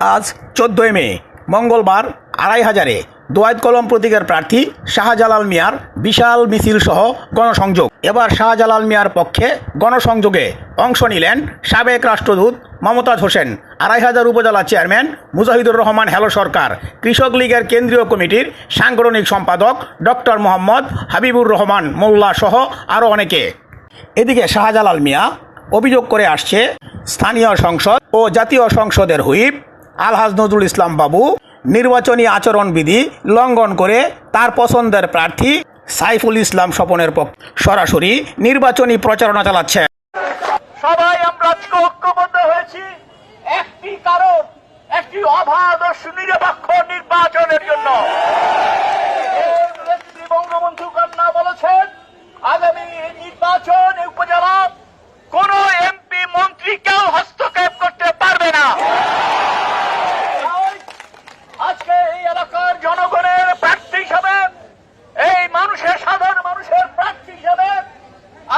আজ চোদ্দোই মে, মঙ্গলবার আড়াই হাজারে দোয়াত কলম প্রতীকের প্রার্থী শাহজালাল মিয়ার বিশাল মিছিল সহ গণসংযোগ। এবার শাহজালাল মিয়ার পক্ষে গণসংযোগে অংশ নিলেন সাবেক রাষ্ট্রদূত মমতাজ হোসেন। আড়াই হাজার উপজেলা চেয়ারম্যান মুজাহিদুর রহমান হেলো সরকার। কৃষক লীগের কেন্দ্রীয় কমিটির সাংগঠনিক সম্পাদক ডক্টর মোহাম্মদ হাবিবুর রহমান মোল্লা সহ আরও অনেকে। এদিকে শাহজালাল মিয়া অভিযোগ করে আসছে, স্থানীয় সংসদ ও জাতীয় সংসদের হুইপ আলহাজ নজরুল ইসলাম বাবু, নির্বাচনী আচরণবিধি লঙ্ঘন করে তার পছন্দের প্রার্থী সাইফুল ইসলাম স্বপনের পক্ষে সরাসরি নির্বাচনী প্রচারণা চালাচ্ছে। সবাই আমরা ঐক্যবদ্ধ হয়েছি। একটি কারণ, একটি অবাধ সুনিরপেক্ষ নির্বাচনের জন্য। বঙ্গবন্ধু কন্যা বলেছেন, আগামী নির্বাচন এই উপজেলা কোন এমপি মন্ত্রী কেউ হস্তক্ষেপ করতে পারবে না তাই আজকে এই এলাকার জনগণের প্রার্থী হিসাবে এই মানুষের সাধারণ মানুষের প্রার্থী হিসাবে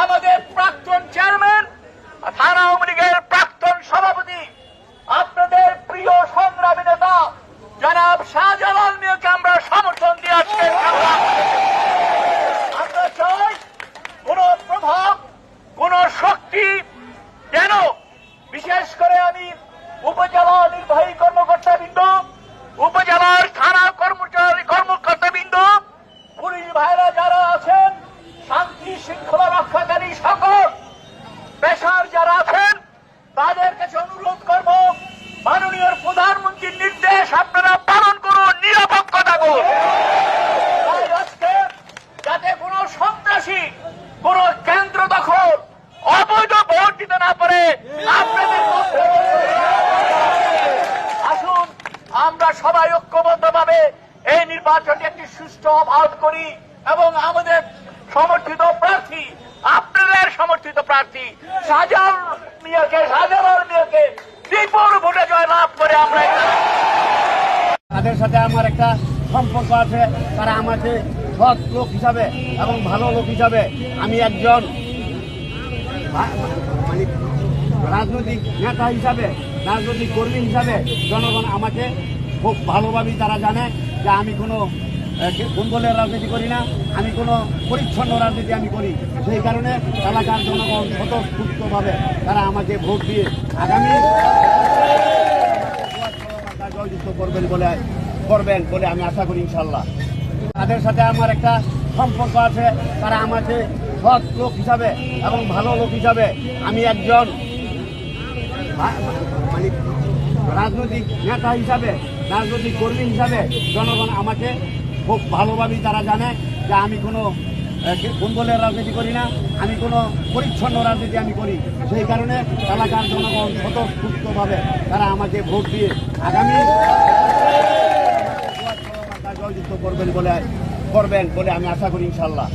আমাদের প্রাক্তন চেয়ারম্যান থানা আওয়ামী লীগের প্রাক্তন সভাপতি, আপনাদের প্রিয় সংগ্রামী নেতা, জনাব শাহজালাল মিয়াকে আমরা সমর্থন দিয়ে আজকে আমরা চাই কোন প্রভাব, কোন শক্তি কেন বিশেষ করে আমি উপজেলা নির্বাহী কর্মকর্তা বৃন্দ উপজেলার থানা কর্মচারী কর্মকর্তা সন্ত্রাসী কোন কেন্দ্র দখল, অবৈধ ভোট দিতে না পারে, আপনাদের আসুন, আমরা সবাই ঐক্যবদ্ধ ভাবে এই নির্বাচনটি একটি সুষ্ঠু অবাধ করি এবং আমাদের সমর্থিত প্রার্থী, আপনাদের সমর্থিত প্রার্থী শাহজাল মিয়াকে, শাহজালাল মিয়াকে বিপুল ভোটে জয় লাভ করে আমরা তাদের সাথে আমার একটা সম্পর্ক আছে, তারা আমাকে সৎ লোক হিসাবে এবং ভালো লোক হিসাবে আমি একজন মানে রাজনৈতিক নেতা হিসাবে রাজনৈতিক কর্মী হিসাবে জনগণ আমাকে খুব ভালোভাবেই তারা জানে যে আমি কোনো আহ, কোন দলের রাজনীতি করি না আমি কোনো পরিচ্ছন্ন রাজনীতি আমি করি। সেই কারণে এলাকার জনগণ স্বতঃস্ফূর্তভাবে তারা আমাকে ভোট দিয়ে আগামী জয়যুক্ত করবেন বলে করবেন বলে আমি আশা করি ইনশাল্লাহ তাদের সাথে আমার একটা সম্পর্ক আছে। তারা আমাকে সৎ লোক হিসাবে এবং ভালো লোক হিসাবে আমি একজন মানে রাজনৈতিক নেতা হিসাবে রাজনৈতিক কর্মী হিসাবে জনগণ আমাকে খুব ভালোভাবেই তারা জানে যে আমি কোনো আহ, কোন দলের রাজনীতি করি না আমি কোনো পরিচ্ছন্ন রাজনীতি আমি করি। সেই কারণে এলাকার জনগণ স্বতঃস্ফূর্তভাবে তারা আমাকে ভোট দিয়ে আগামী জয়যুক্ত করবেন বলে করবেন বলে আমি আশা করি ইনশাল্লাহ।